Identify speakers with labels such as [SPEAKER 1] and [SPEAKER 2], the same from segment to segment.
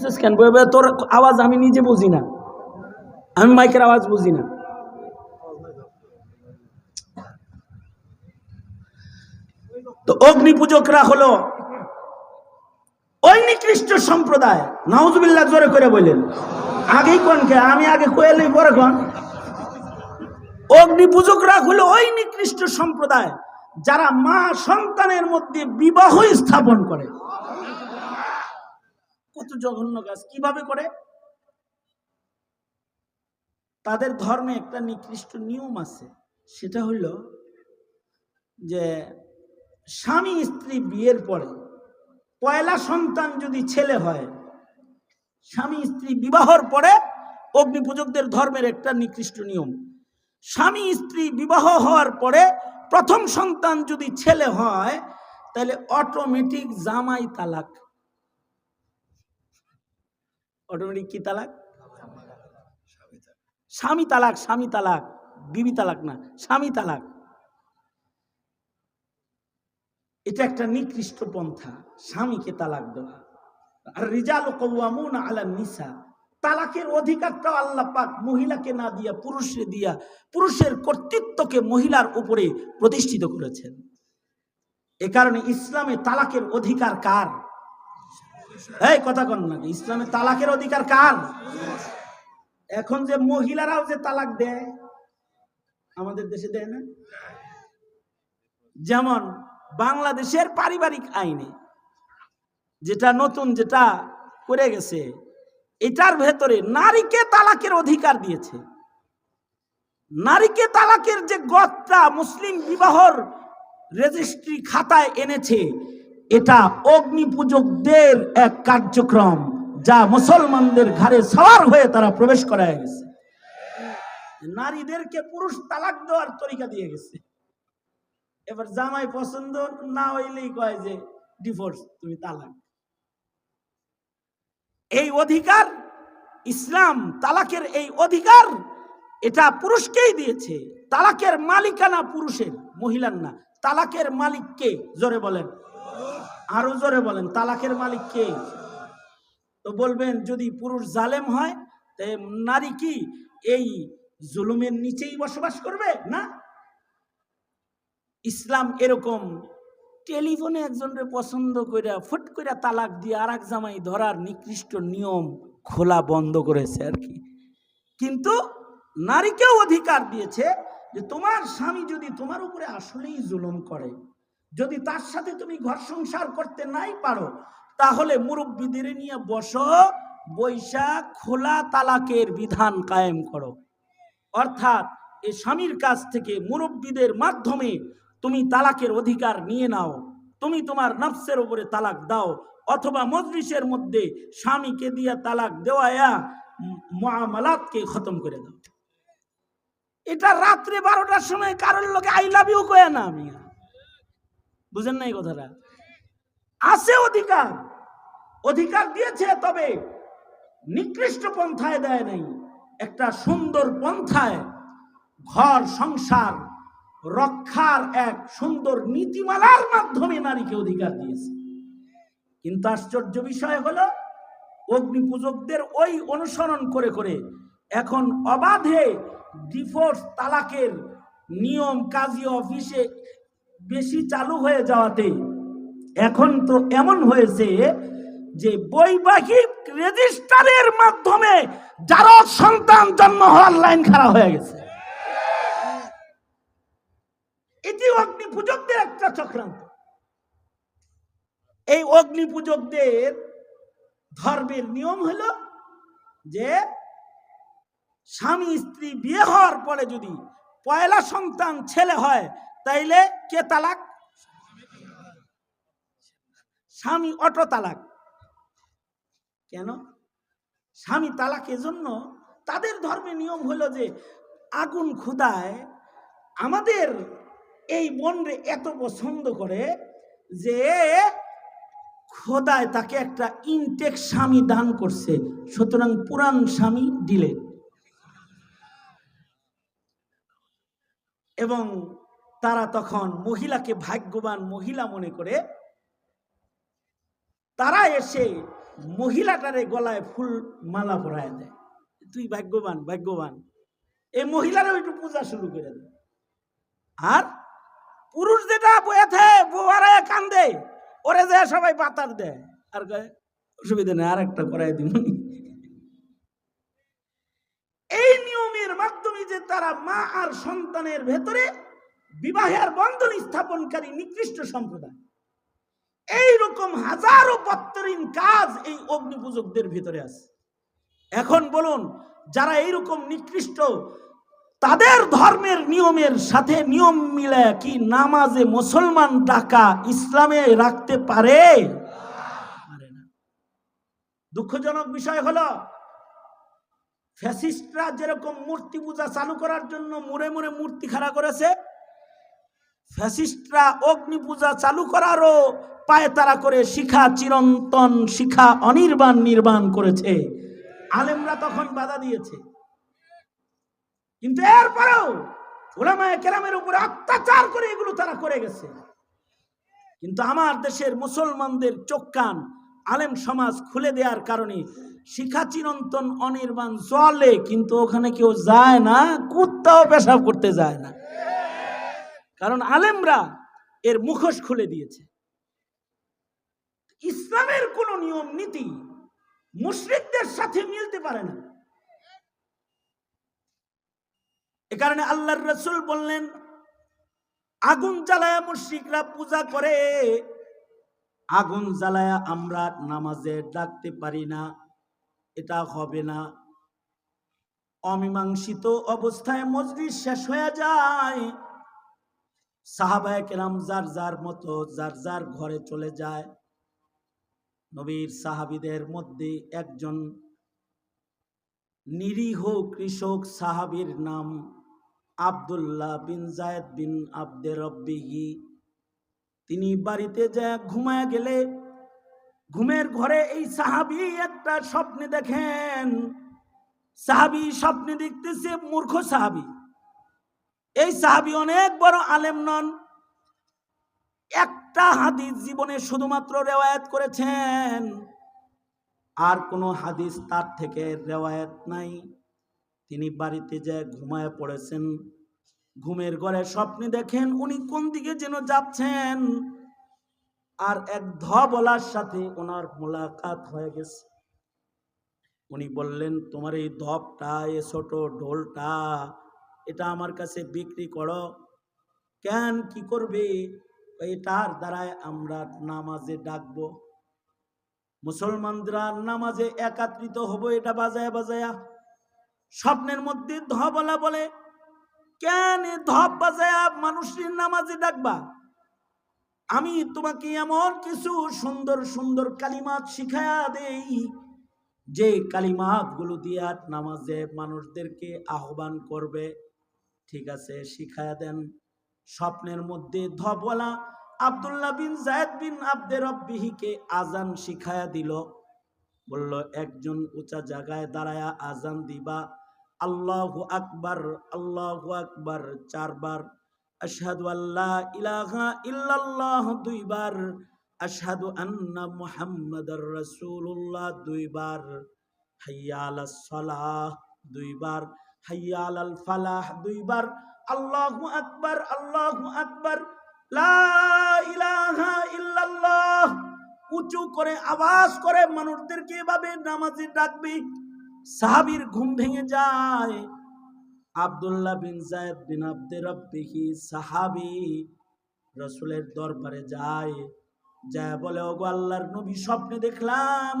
[SPEAKER 1] বলতেছিস কেন? বলবে তোর আওয়াজ আমি নিজে বুঝি না। আমি মাইকের আওয়াজ বুঝি না। তো অগ্নি পূজকরা হলো ওই নিকৃষ্ট সম্প্রদায়। নাউজুবিল্লাহ জোরে করে বললেন আগেই কোনকে আমি আগে কয়েলেই পরে কোন? অগ্নি পূজকরা হলো ওই নিকৃষ্ট সম্প্রদায় যারা মা সন্তানের মধ্যে বিবাহ স্থাপন করে। কত জঘন্য কাজ, কীভাবে করে? তাদের ধর্মে একটা নিকৃষ্ট নিয়ম আছে, সেটা হলো যে স্বামী স্ত্রী বিয়ের পরে পয়লা সন্তান যদি ছেলে হয়, স্বামী স্ত্রী বিবাহর পরে অগ্নিপূজকদের ধর্মের একটা নিকৃষ্ট নিয়ম। স্বামী স্ত্রী বিবাহ হওয়ার পরে প্রথম সন্তান যদি ছেলে হয়, তাহলে অটোমেটিক জামাই তালাক। অটোমেটিক কি তালাক? স্বামী তালাক স্বামী তালাক বিবি তালাক না স্বামী তালাক। এটা একটা নিকৃষ্ট পন্থা স্বামীকে তালাক দেওয়া। আর রিজাল কৌয়ামুন আলা নিসা তালাকের অধিকারটাও আল্লাহ পাক মহিলাকে না দিয়া পুরুষে দিয়া পুরুষের কর্তৃত্বকে মহিলার উপরে প্রতিষ্ঠিত করেছেন। এ কারণে ইসলামে তালাকের অধিকার কার? এই কথা কন না, ইসলামে তালাকের অধিকার কার? এখন যে মহিলারাও যে তালাক দেয়, আমাদের দেশে দেয় না? যেমন বাংলাদেশের পারিবারিক আইনে যেটা নতুন যেটা করে গেছে, এটার ভেতরে নারীকে তালাকের অধিকার দিয়েছে। নারীকে তালাকের যে গদটা মুসলিম বিবাহর রেজিস্ট্রি খাতায় এনেছে এটা অগ্নি পূজকদের এক কার্যক্রম যা মুসলমানদের ঘরে সওয়ার হয়ে তারা প্রবেশ করায় গেছে। নারীদেরকে পুরুষ তালাক দেওয়ার তরিকা দিয়ে গেছে। এবার জামাই পছন্দ না হইলেই কয় যে ডিভোর্স তুমি তালাক। এই অধিকার, ইসলাম তালাকের এই অধিকার, এটা পুরুষকেই দিয়েছে। তালাকের মালিকানা পুরুষের, মহিলার না। তালাকের মালিককে জোরে বলেন আরও জোরে বলেন, তালাকের মালিক কে? তো বলবেন, যদি পুরুষ জালেম হয় নারী কি এই জুলুমের নিচেই বসবাস করবে, না? ইসলাম এরকম টেলিফোনে একজনকে পছন্দ কইরা, ফুট কইরা তালাক দিয়ে আর এক জামাই ধরার নিকৃষ্ট নিয়ম খোলা বন্ধ করেছে আর কি। কিন্তু নারীকেও অধিকার দিয়েছে যে তোমার স্বামী যদি তোমার উপরে আসলেই জুলুম করে যদি তার সাথে তুমি ঘর সংসার করতে নাই পারো, তাহলে মুরব্বীদের নিয়ে বসো, বৈশা খোলা তালাকের বিধান কায়েম করো। অর্থাৎ এই স্বামীর কাছ থেকে মুরব্বীদের মাধ্যমে তুমি তালাকের অধিকার নিয়ে নাও, তুমি তোমার নফসের উপরে তালাক দাও, অথবা মজলিসের মধ্যে স্বামীকে দিয়ে তালাক দেওয়ায়া মহামালাতকে খতম করে দাও। এটা রাত্রে বারোটার সময় কারোর লোকে আই লাভ ইউ না আমি বুঝেন না এই কথাটা। আছে অধিকার। অধিকার দিয়েছে, তবে নিকৃষ্ট পন্থায় দেয় নাই। একটা সুন্দর পন্থায় ঘর, সংসার রক্ষার এক সুন্দর নীতিমালার মাধ্যমে নারীকে অধিকার দিয়েছে। কিন্তু আশ্চর্য বিষয় হলো, অগ্নি পূজকদের ওই অনুসরণ করে করে এখন অবাধে ডিফোর্স তালাকের নিয়ম, কাজী অফিসে বেশি চালু হয়ে যাওয়াতে এখন তো এমন হয়েছে যে বৈবাহিক রেজিস্টারের মাধ্যমে যারা সন্তান জন্ম হওয়ার লাইন খারাপ হয়ে গেছে। এটি অগ্নি পূজকদের একটা চক্রান্ত। এই অগ্নি পূজকদের ধর্মের নিয়ম হলো যে স্বামী স্ত্রী বিয়ে হওয়ার পরে যদি পয়লা সন্তান ছেলে হয় তাইলে কে তালাক? স্বামী অটো তালাক। কেন? স্বামী তালাক এজন্য তাদের ধর্মের নিয়ম হলো যে আগুন খুদায় আমাদের এই বোনরে এত পছন্দ করে যে খোদায় তাকে একটা ইনটেক স্বামী দান করছে। সুতরাং পুরান স্বামী দিলে এবং তারা তখন মহিলাকে ভাগ্যবান মহিলা মনে করে, তারা এসে মহিলাটারে গলায় ফুল মালা পরায় দেয়। তুই ভাগ্যবান ভাগ্যবান। এই মহিলারা একটু পূজা শুরু করে দেয়। আর পুরুষ যেটা বয়েছে বোয়ারায় কান্দে, ওরে যায় সবাই পাতার দেয়। আর অসুবিধা নেই আর একটা করাই দিব এই নিয়মের মাধ্যমে যে তারা মা আর সন্তানের ভেতরে বিবাহের বন্ধন স্থাপনকারী নিকৃষ্ট সম্প্রদায়। এই রকম হাজারো বত্তরিন কাজ এই অগ্নি পূজকদের ভিতরে আছে। এখন বলুন, যারা এইরকম নিকৃষ্ট, তাদের ধর্মের নিয়মের সাথে নিয়ম মিলে কি নামাজে মুসলমান টাকা ইসলামে রাখতে পারে? দুঃখজনক বিষয় হলো, ফ্যাসিস্টরা যেরকম মূর্তি পূজা চালু করার জন্য মুড়ে মুড়ে মূর্তি খাড়া করেছে ফ্যাসিস্টরা অগ্নি পূজা চালু করারও পায়ে তারা করে শিখা চিরন্তন, শিখা অনির্বাণ নির্বাণ করেছে। আলেমরা তখন বাধা দিয়েছে। কিন্তু এরপরেও ওলামায় কেরামের উপরে অত্যাচার করে এগুলো তারা করে গেছে। কিন্তু আমার দেশের মুসলমানদের চোখ কান আলেম সমাজ খুলে দেওয়ার কারণে শিখা চিরন্তন, অনির্বাণ চলে কিন্তু ওখানে কেউ যায় না, কুত্তাও পেশাব করতে যায় না। কারণ আলেমরা এর মুখোশ খুলে দিয়েছে। ইসলামের কোন নিয়ম, নীতি মুশরিকদের সাথে মিলতে পারে না। এ কারণে আল্লাহর রসুল বললেন, আগুন জ্বালায়া মুশরিকরা পূজা করে, আগুন জ্বালায়া আমরা নামাজে ডাকতে পারি না, এটা হবে না। অমীমাংসিত অবস্থায় মজলিস শেষ হয়ে যায় সাহাবায় কেরাম যার যার মতো, যার যার ঘরে চলে যায়। নবীর সাহাবিদের মধ্যে একজন নিরীহ কৃষক সাহাবীর নাম আব্দুল্লাহ বিন জায়দ বিন আব্দে রব্বিহি। তিনি বাড়িতে যা ঘুমায় গেলে ঘুমের ঘরে এই সাহাবি একটা স্বপ্নে দেখেন। সাহাবি স্বপ্নে দেখতেছে মূর্খ সাহাবি। এই সাহাবি অনেক বড় আলেম নন। একটা হাদিস জীবনে শুধুমাত্র রেওয়ায়ত করেছেন। আর কোনো হাদিস তার থেকে রেওয়ায়ত নাই। তিনি বাড়িতে যে ঘুমায় পড়েছেন। ঘুমের ঘরে স্বপ্নে দেখেন উনি কোন দিকে যেন যাচ্ছেন। আর এক ধবলার সাথে ওনার মোলাকাত হয়ে গেছে। উনি বললেন, তোমার এই ধপটা এ ছোট ঢোলটা এটা আমার কাছে বিক্রি করো। কেন, কি করবে? এটার দ্বারায় আমরা নামাজে ডাকবো। মুসলমানরা নামাজে একাত্রিত হব, এটা বাজায় বাজায়া। স্বপ্নের মধ্যে ধবলা বলে কেন ধপ বাজায়া মানুষের নামাজে ডাকবা? আমি তোমাকে এমন কিছু সুন্দর সুন্দর কালিমাত শিখায়া দেই, যে কালিমাতগুলো দিয়া নামাজে মানুষদেরকে আহ্বান করবে। ঠিক আছে, শিখায়া দেন। স্বপ্নের মধ্যে ধবলা। আব্দুল্লাহ বিন জায়দ বিন আব্দে রব্বিহিকে আজান শিখায়া দিল। বলল, একজন উঁচা জায়গায় দাঁড়ায়া আজান দিবা। আল্লাহ আকবার আল্লাহ আকবার, চারবার। আশহাদু আল্লাহ ইলাহা ইল্লাল্লাহ দুইবার। আশহাদু আন্না মুহাম্মাদার রাসূলুল্লাহ দুইবার। হাইয়া আলাস সালাহ দুইবার। হাইয়া আলাল ফালাহ দুইবার, আল্লাহু আকবার আল্লাহু আকবার ইল্লাল্লাহ, উঁচু করে আওয়াজ করে মানুষদেরকে এভাবে নামাজে ডাকবে, সাহাবির ঘুম ভেঙে যায়। আবদুল্লাহ বিন জায়দ বিন আব্দে রব্বিহি সাহাবি রসুলের দরবারে যায় যায় বলে, ওগো আল্লাহর নবী স্বপ্নে দেখলাম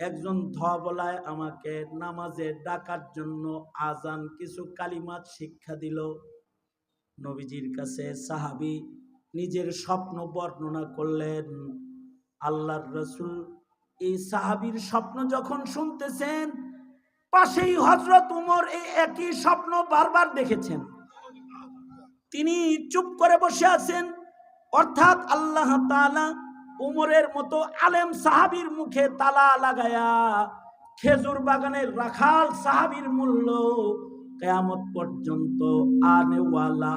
[SPEAKER 1] একজন ধবলায় আমাকে নামাজে ডাকার জন্য আজান কিছু কালিমাত শিক্ষা দিল। নবীজির কাছে সাহাবী নিজের স্বপ্ন বর্ণনা করলেন, আল্লাহর রসুল এই সাহাবীর স্বপ্ন যখন শুনতেছেন, পাশেই হজরত উমর এই একই স্বপ্ন বারবার দেখেছেন। তিনি চুপ করে বসে আছেন, অর্থাৎ আল্লাহ তাআলা উমরের মতো আলেম সাহাবীর মুখে তালা লাগায়া খেজুর বাগানের রাখাল সাহাবীর মূল্য কেয়ামত পর্যন্ত আনেওয়ালা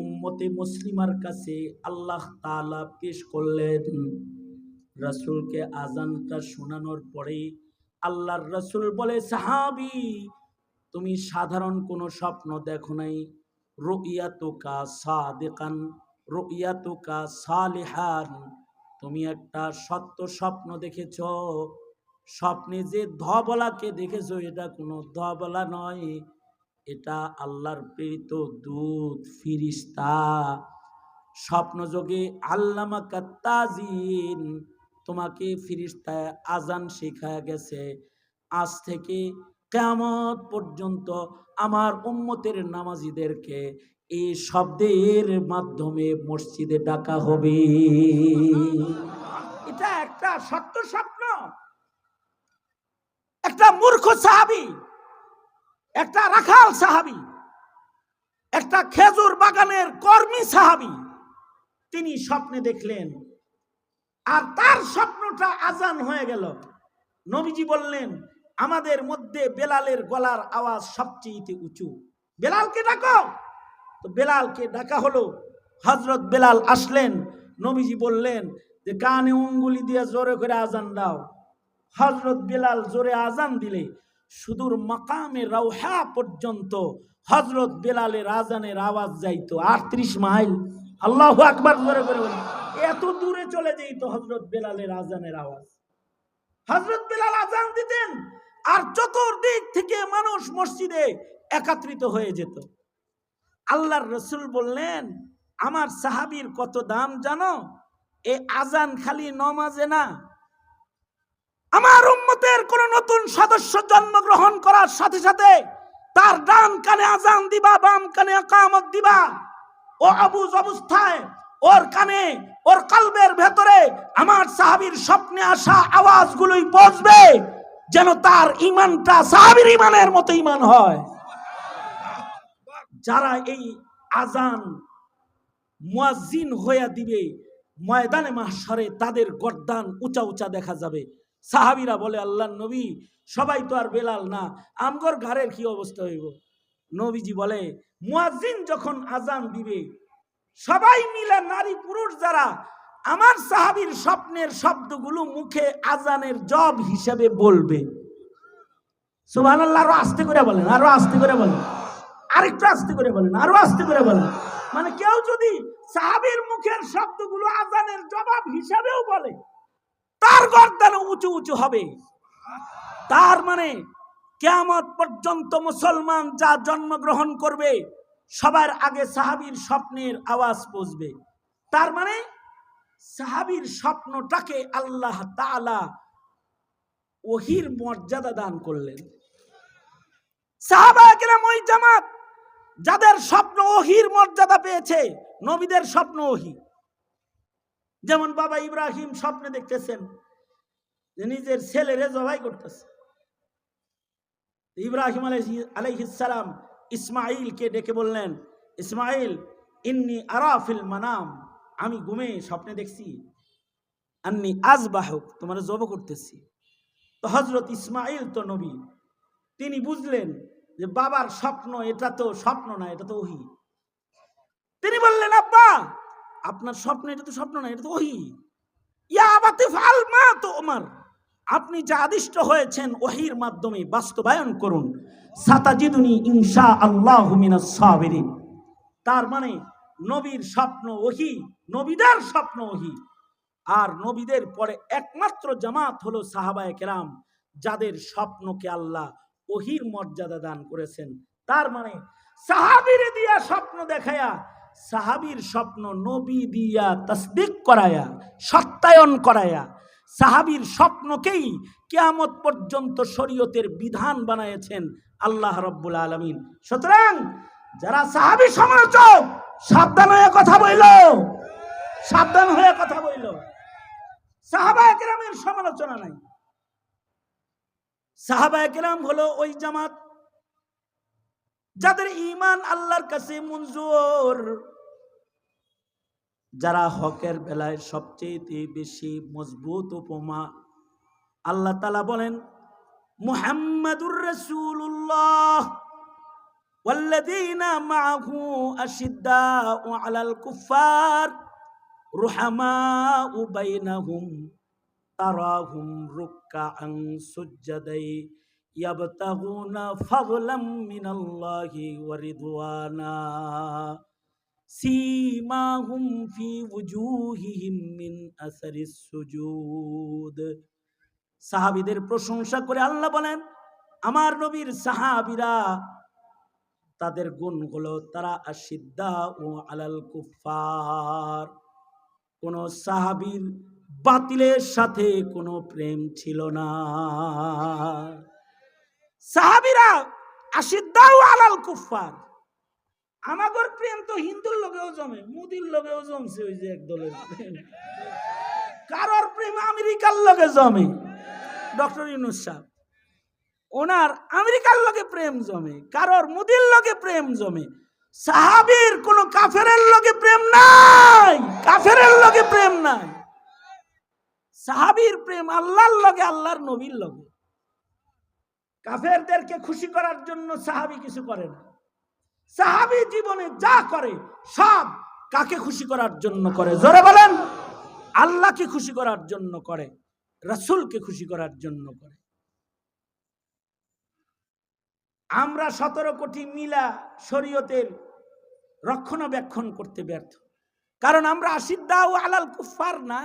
[SPEAKER 1] উম্মতে মুসলিমার কাছে আল্লাহ তালা পেশ করলেন। রসুলকে আজানটা শোনানোর পরেই আল্লাহর রসুল বলে, সাহাবি, তুমি সাধারণ কোনো স্বপ্ন দেখো নাই। রুইয়াতুকা সাদেকান, রুইয়াতুকা সালিহান। তুমি একটা সত্য স্বপ্ন দেখেছ। স্বপ্নে যে ধবলাকে দেখেছ, এটা কোনো ধবলা নয়। এটা আল্লাহর প্রেরিত দূত, ফিরিস্তা। স্বপ্নযোগে আল্লামা কাত্তাজিন তোমাকে ফিরিস্তায় আজান শেখায় গেছে। আজ থেকে কেমত পর্যন্ত আমার উম্মতের নামাজিদেরকে এই শব্দের মাধ্যমে মসজিদে ডাকা হবে। এটা একটা সত্য স্বপ্ন। একটা মূর্খ সাহাবি, একটা রাখাল সাহাবি, একটা খেজুর বাগানের কর্মী সাহাবি, তিনি স্বপ্নে দেখলেন। আর তার স্বপ্নটা আজান হয়ে গেল। নবীজি বললেন, আমাদের মধ্যে বেলালের গলার আওয়াজ সবচেয়ে উঁচু। বেলালকে ডাকো। তো বেলালকে ডাকা হলো। হজরত বেলাল আসলেন, নবীজি বললেন, যে কানে উঙ্গুলি দিয়ে জোরে করে আজান দাও। হজরত বেলাল জোরে আজান দিলে, সুদূর মাকামে রৌহা পর্যন্ত হজরত বেলালের আজানের আওয়াজ যাইতো আটত্রিশ মাইল। আল্লাহ আকবার জোরে করে বলি, এত দূরে চলে যেত হজরত বেলালের আজানের আওয়াজ। হজরত বেলাল আজান দিতেন, আর চতুর্দিক থেকে মানুষ মসজিদে একাত্রিত হয়ে যেত। আল্লাহর রসুল বললেন, আমার সাহাবির কত দাম জানো? এ আজান খালি নমাজে না। আমার উম্মতের কোন নতুন সদস্য জন্মগ্রহণ করার সাথে সাথে তার ডান কানে আজান দিবা, বাম কানে একামত দিবা। ও আবুজ অবস্থায়, ওর কানে, ওর কলবের ভেতরে আমার সাহাবীর স্বপ্নে আসা আওয়াজগুলোই পৌঁছবে যেন তার ইমানটা সাহাবীর ইমানের মতো ইমান হয়। যারা এই আজান মুয়াজ্জিন হইয়া দিবে, ময়দানে মাহশারে তাদের গর্দান উঁচা উঁচা দেখা যাবে। সাহাবিরা বলে আল্লাহ নবী, সবাই তো আর বেলাল না, আমগর ঘরের কি অবস্থা হইব? নবীজি বলে, মুয়াজ্জিন যখন আজান দিবে, সবাই মিলে নারী পুরুষ যারা, আমার সাহাবীর স্বপ্নের শব্দগুলো মুখে আজানের জব হিসেবে বলবে। সুবহান আল্লাহ আরও আস্তে করে বলেন, আরও আস্তে করে বলেন। আরেকটু আস্তে করে বলেন, আরও আস্তে করে বলেন। মানে কেউ যদি সাহাবীর মুখের শব্দগুলো আজানের জবাব হিসাবেও বলে, তার গর্দান উঁচু উঁচু হবে। তার মানে কেয়ামত পর্যন্ত মুসলমান যা জন্মগ্রহণ করবে, সবার আগে সাহাবীর স্বপ্নের আওয়াজ পৌঁছবে তার মানে সাহাবীর স্বপ্নটাকে আল্লাহ তাআলা ওহির মর্যাদা দান করলেন। সাহাবা একরাম ওই জামাত যাদের স্বপ্ন ওহির মর্যাদা পেয়েছে, নবীদের স্বপ্ন ওহি। যেমন বাবা ইব্রাহিম স্বপ্নে দেখতেছেন যে নিজের ছেলেরে জবাই করতেছে। ইব্রাহিম আলাইহিসালাম ইসমাইলকে ডেকে বললেন ইসমাইল ইন্নি আরাফিল মানাম, আমি ঘুমে স্বপ্নে দেখছি, আন্নি আজ বাহক তোমার জব করতেছি। তো হজরত ইসমাইল তো নবী। তিনি বুঝলেন যে বাবার স্বপ্ন, এটা তো স্বপ্ন না, এটা তো ওহি। তিনি বললেন, আব্বা, আপনার স্বপ্ন, এটা তো স্বপ্ন না, এটা তো ওহি। ইয়া আবাতে ফাল মা তো ওমর আপনি যা আদিষ্ট হয়েছেন ওহির মাধ্যমে বাস্তবায়ন করুন। সাতাজিদুনি ইনশা আল্লাহ সাবিরিন। তার মানে নবীর স্বপ্ন ওহি, নবীদের স্বপ্ন ওহি। আর নবীদের পরে একমাত্র জামাত হলো সাহাবায়ে কেরাম, যাদের স্বপ্নকে আল্লাহ ওহির মর্যাদা দান করেছেন। তার মানে সাহাবির দিয়া স্বপ্ন দেখায়া, সাহাবির স্বপ্ন নবী দিয়া তসদিক করায়া, সত্যায়ন করায়া, সাহাবির স্বপ্নকেই কেয়ামত পর্যন্ত শরীয়তের বিধান বানায়েছেন আল্লাহ রব্বুল আলমিন। সুতরাং যারা সাহাবি সমালোচক, সাবধান হয়ে কথা বইল। সাবধান হয়ে কথা বইল। সাহাবা একরামের সমালোচনা নাই। সাহাবা একরাম হলো ওই জামাত যাদের ইমান আল্লাহর কাছে মঞ্জুর যারা হকের বেলায় সবচেয়ে বেশি মজবুত উপমা আল্লাহ তালা বলেন মুহাম্মাদুর রসুল্লাহ والذين معه أشداء على الكفار رحماء بينهم তারাহুম রুক্কাআন সুজ্জাদাই ইয়াবতাগুনা ফাদলাম মিনাল্লাহি ওয়া রিদওয়ানা সীমাহুম ফি ওয়ুজুহিহিম মিন আসারিস সুজুদ সাহাবীদের প্রশংসা করে আল্লাহ বলেন, আমার নবীর সাহাবীরা, তাদের গুণ হলো তারা আশিদ্দা ও আলাল কুফার কোন সাহাবীর বাতিলের সাথে কোনো প্রেম ছিল না। সাহাবীরা আশিদ্দা ও আলাল কুফার আমাগর প্রেম তো হিন্দুর লগেও জমে, মুদির লগেও জমছে ওই যে একদলের কারোর প্রেম আমেরিকার লগে জমে, ডক্টর ইউনুস সাহেব। ওনার আমেরিকার লগে প্রেম জমে, কারোর মুদির লগে প্রেম জমে। সাহাবীর কোন কাফেরের লগে প্রেম নাই, কাফেরের লগে প্রেম নাই। সাহাবীর প্রেম আল্লাহর লগে, আল্লাহর নবীর লগে। কাফেরদেরকে খুশি করার জন্য সাহাবি কিছু করে না। সাহাবী জীবনে যা করে, সব কাকে খুশি করার জন্য করে? জোরে বলেন। আল্লাহকে খুশি করার জন্য করে, রাসূলকে খুশি করার জন্য করে। আমরা সতেরো কোটি মিলা শরীয়তের রক্ষণাবেক্ষণ করতে ব্যর্থ। কারণ আমরা আশিদ্দা ও আলাল কুফার না।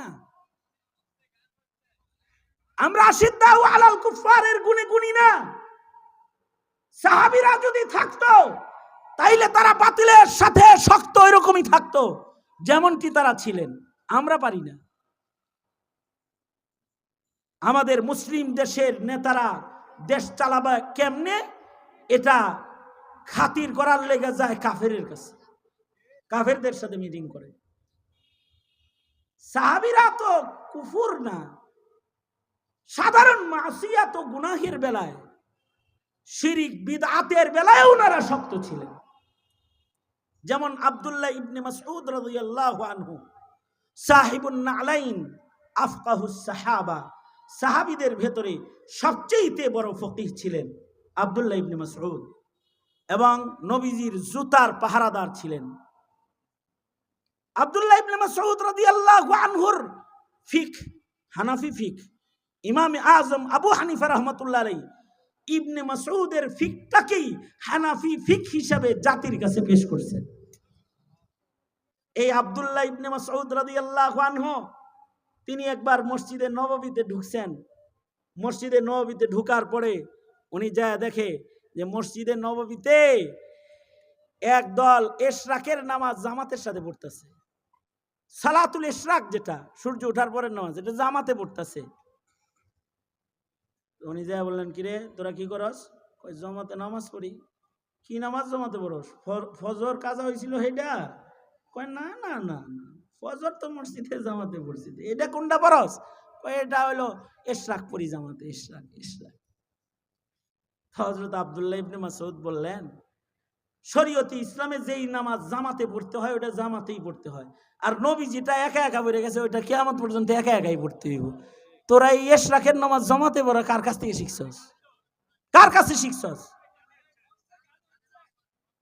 [SPEAKER 1] আমরা আশিদ্দা ও আলাল কুফারের গুণে গুণী না। সাহাবিরা যদি থাকতো, তাইলে তারা বাতিলের সাথে শক্ত এরকমই থাকতো, যেমনটি তারা ছিলেন। আমরা পারি না। আমাদের মুসলিম দেশের নেতারা দেশ চালাবে কেমনে? এটা খাতির করার লেগে যায় কাফেরের কাছে। কাফেরদের সাথে মিটিং করে। সাহাবিরা তো কুফুর না। সাধারণ মাসিয়া তো গুনাহের বেলায়, শিরিক, বিদআতের বেলায় ওনারা শক্ত ছিলেন। যেমন আব্দুল্লাহ ইবনে মাসউদ রাদিয়াল্লাহু আনহু, সাহিবুন নালাইন আফকাহুস সাহাবা, সাহাবিদের ভেতরে সবচেয়ে বড় ফকিহ ছিলেন আবদুল্লাহ ইবনে মাসউদ এবং নবীজির জুতার পাহারাদার ছিলেন। আবদুল্লাহ ইবনে মাসউদ রাদিয়াল্লাহু আনহুর ফিক, হানাফি ফিক ইমাম আজম আবু হানিফা রহমতুল্লাহ আলাই ইবনে মাসউদের ফিকটাকেই হানাফি ফিক হিসাবে জাতির কাছে পেশ করছেন। এই আবদুল্লাহ ইবনে মাসউদ রাদিয়াল্লাহু আনহু, তিনি একবার মসজিদে নববীতে ঢুকছেন। মসজিদে নববীতে ঢুকার পরে উনি যা দেখে যে মসজিদে নববীতে এক দল এশরাকের নামাজ জামাতের সাথে পড়তেছে। সালাতুল এশরাক যেটা, সূর্য ওঠার পরের নামাজ, এটা জামাতে পড়তেছে। উনি যা বললেন, কিরে, তোরা কি করস? কই জমাতে নামাজ পড়ি। কি নামাজ জমাতে পড়স? ফজর কাজা হয়েছিল সেটা কয়, না না না ফজর তো মসজিদে জামাতে পড়ছি এটা কোনটা পড়স? কয়, এটা হলো এশরাক পড়ি জামাতে, এশরাক এশরাক। হজরত আবদুল্লাহ ইবনে মাসউদ বললেন, শরীয়তে ইসলামে যেই নামাজ জামাতে পড়তে হয় ওটা জামাতেই পড়তে হয়। আর নবী যেটা একা একা পড়ে গেছে, ওইটা কেয়ামত পর্যন্ত একা একাই পড়তে হইব। তোরা এই এশরাকের নামাজ জমাতে পড়া কার কাছ থেকে শিখছস? কার কাছে শিখছস?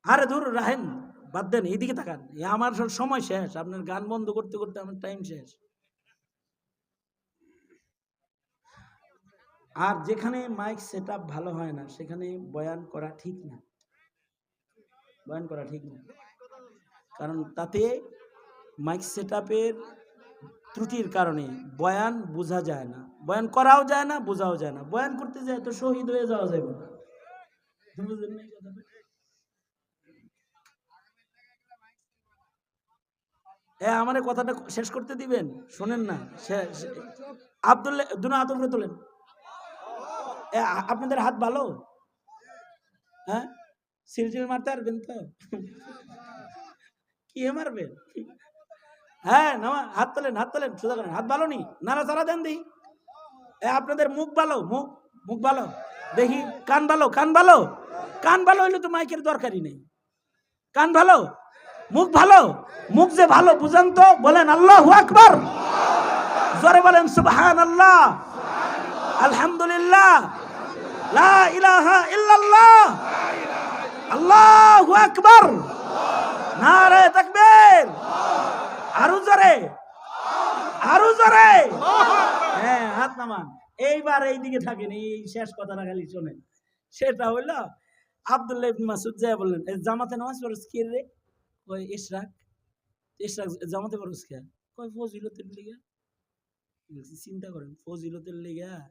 [SPEAKER 1] আরে দূর রাহেন বাদ দেন, এইদিকে তাকান। এ আমার সময় শেষ। আপনার গান বন্ধ করতে করতে আমার টাইম শেষ। আর যেখানে মাইক সেট ভালো হয় না, সেখানে বয়ান করা ঠিক না। বয়ান করা ঠিক না। কারণ তাতে মাইক সেট ত্রুটির কারণে বয়ান বোঝা যায় না। বয়ান করাও যায় না, বোঝাও যায় না। বয়ান করতে যায় তো শহীদ হয়ে যাওয়া যাবে না। আমার কথাটা শেষ করতে দিবেন? শোনেন না। শে- দুনা হাত উপরে তোলেন। আপনাদের হাত ভালো? হ্যাঁ? সিলচিল মারতে পারবেন তো? কি মারবেন হ্যাঁ নামা, হাত তোলেন হাত তোলেন, সোজা হাত ভালো নি? নাড়া চাড়া দেন দি। আপনাদের মুখ ভালো? মুখ মুখ ভালো? দেখি, কান ভালো? কান ভালো? কান ভালো হইলে তো মাইকের দরকারই নেই। কান ভালো? মুখ ভালো? মুখ যে ভালো, বুঝেন তো। বলেন, আল্লাহ আকবার। জোরে বলেন সুবহান আল্লাহ আলহামদুলিল্লাহ। লা ইলাহা ইল্লাল্লাহ। আল্লাহু আকবার। নারে তাকবীর। আরও জোরে। আরও জোরে। হ্যাঁ হাত নামান। এইবার এই দিকে থাকেন, এই শেষ কথাটা খালি শোনেন। সেটা হইল, আব্দুল্লাহ ইবনে মাসুদ যায় বললেন, "এ জামাতে নামাজ পড়ছ কে রে? কই ইশরাক। ইশরাক, জামাতে পড়ছ কে? কই ফজিলতের লিগা। চিন্তা করেন, ফজিলতের লিগা?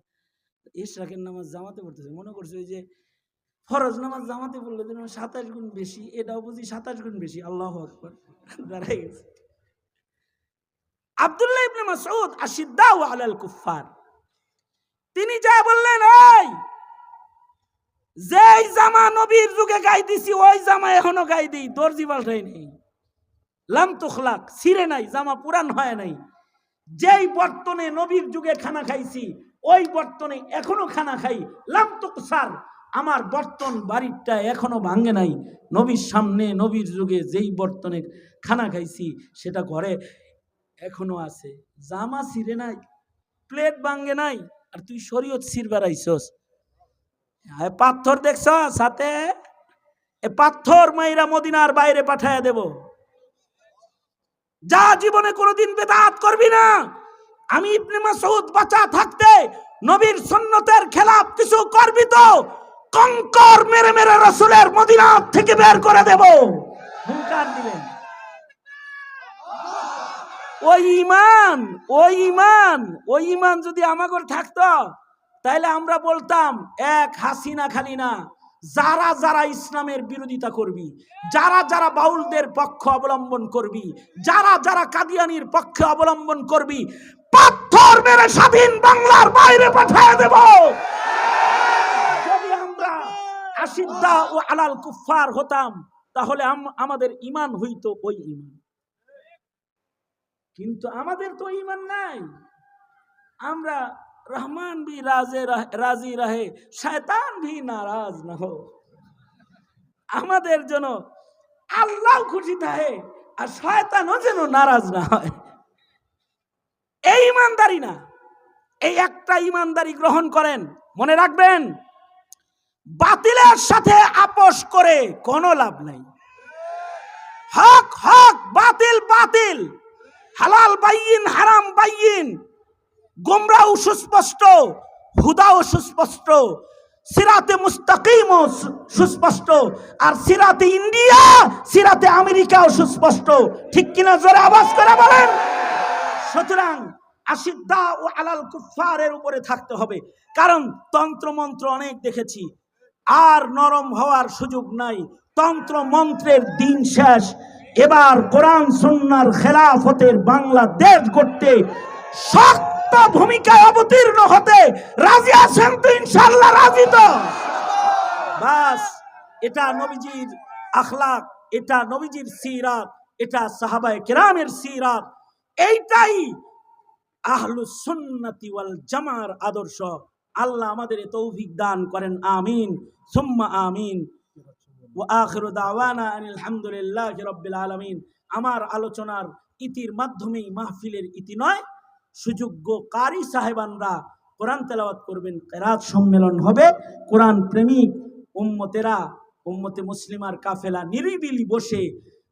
[SPEAKER 1] ইশরাকের নামাজ জামাতে পড়তেছে। মনে করছে ওই যে ফরজ নামাজ জামাতে পড়লে সাতাশ গুণ বেশি, এটাও বুঝি সাতাশ গুণ বেশি। আল্লাহ আকবর। দাঁড়াই গেছে। আব্দুল্লাহ ইবনে মাসউদ আশিদ্দাউ আলাল কুফার তিনি যা বললেন, এই, যেই জামা নবীর যুগে গাই দিছি ওই জামা এখনও গাই দিই, দর্জি পাল্টাই নেই। লাম তুখলাক, ছিঁড়ে নাই, জামা পুরান হয় নাই। যেই বর্তনে নবীর যুগে খানা খাইছি, ওই বর্তনে এখনও খানা খাই। লাম তুকসার, আমার বর্তন বাড়িটা এখনও ভাঙে নাই। নবীর সামনে, নবীর যুগে যেই বর্তনে খানা খাইছি, সেটা ঘরে এখনও আছে। জামা ছিঁড়ে নাই, প্লেট ভাঙ্গে নাই, আর তুই শরীয়ত আইসস হ্যাঁ পাথর দেখছ সাথে? এ পাথর মাইরা মদিনার বাইরে পাঠাইয়া দেব। যা জীবনে কোনোদিন বেদাত করবি না। আমি ইবনে মাসউদ বাঁচা থাকতে নবীর সুন্নতের খেলাফ কিছু করবি তো কঙ্কর মেরে মেরে রসুলের মদিনা থেকে বের করে দেব। হুঙ্কার দিলেন ওই ইমান ওই ইমান ওই ইমান যদি আমাগর থাকতো তাহলে আমরা বলতাম, এক হাসিনা খালি না, যারা যারা ইসলামের বিরোধিতা করবি, যারা যারা বাউলদের পক্ষ অবলম্বন করবি, যারা যারা কাদিয়ানির পক্ষে অবলম্বন করবি, পাথর মেরে স্বাধীন বাংলার বাইরে পাঠিয়ে দেব। যদি আমরা আশিদ্দা ও আলাল কুফার হতাম, তাহলে আমাদের ইমান হইতো ওই ইমান কিন্তু আমাদের তো ইমান নাই। আমরা রহমান ভি রাজে রাজি রাহে, শয়তান ভি নারাজ না হো। আমাদের যেন আল্লাহ খুশি থাকে আর শয়তানও যেন নারাজ না হয়। এই ইমানদারি না। এই একটা ইমানদারি গ্রহণ করেন, মনে রাখবেন, বাতিলের সাথে আপোষ করে কোনো লাভ নাই। হক হক, বাতিল বাতিল। হালাল বাইয়িন, হারাম বাইয়িন। গোমরাও সুস্পষ্ট, হুদাও সুস্পষ্ট। সিরাতে মুস্তাকিম সুস্পষ্ট। আর সিরাতে ইন্ডিয়া, সিরাতে আমেরিকাও সুস্পষ্ট। ঠিক কিনা জোরে আওয়াজ করে বলেন? সুতরাং আশিদ্দা ও আলাল কুফারের উপরে থাকতে হবে। কারণ তন্ত্রমন্ত্র অনেক দেখেছি। আর নরম হওয়ার সুযোগ নাই। তন্ত্র মন্ত্রের দিন শেষ। এবার কোরআন সুন্নার খেলাফতের বাংলাদেশ করতে শক্ত ভূমিকায় অবতীর্ণ হতে রাজি আছেন তো ইনশাল্লাহ রাজি তো? বাস, এটা নবীজির আখলাক, এটা নবীজির সিরাত, এটা সাহাবায় কেরামের সিরাত, এইটাই আহলু সুন্নতি ওয়াল জামার আদর্শ। আল্লাহ আমাদের তৌফিক দান করেন, আমিন। সুম্মা আমিন। ও আখিরু দাওয়ানা আনিল হামদুলিল্লাহি রাব্বিল আলমিন। আমার আলোচনার ইতির মাধ্যমেই মাহফিলের ইতি নয় সুযোগ্য কারি সাহেবানরা কোরআন তেলাওয়াত করবেন, কেরাত সম্মেলন হবে। কোরআন প্রেমিক উম্মতেরা, উম্মতে মুসলিমার কাফেলা নিরিবিলি বসে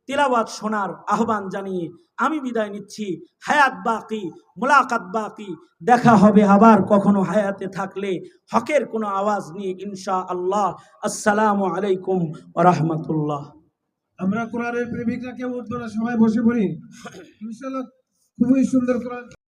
[SPEAKER 1] তেলাওয়াত শোনার আহ্বান জানিয়ে আমি বিদায় নিচ্ছি। হায়াত বাকি, মোলাকাত বাকি। দেখা হবে আবার কখনো হায়াতে থাকলে। হকের কোনো আওয়াজ নিয়ে ইনশা আল্লাহ আসসালামু আলাইকুম রহমতুল্লাহ।
[SPEAKER 2] আমরা কোরআনের প্রেমিকাকে উঠবো সবাই বসে পড়ি। খুবই সুন্দর কোরআন।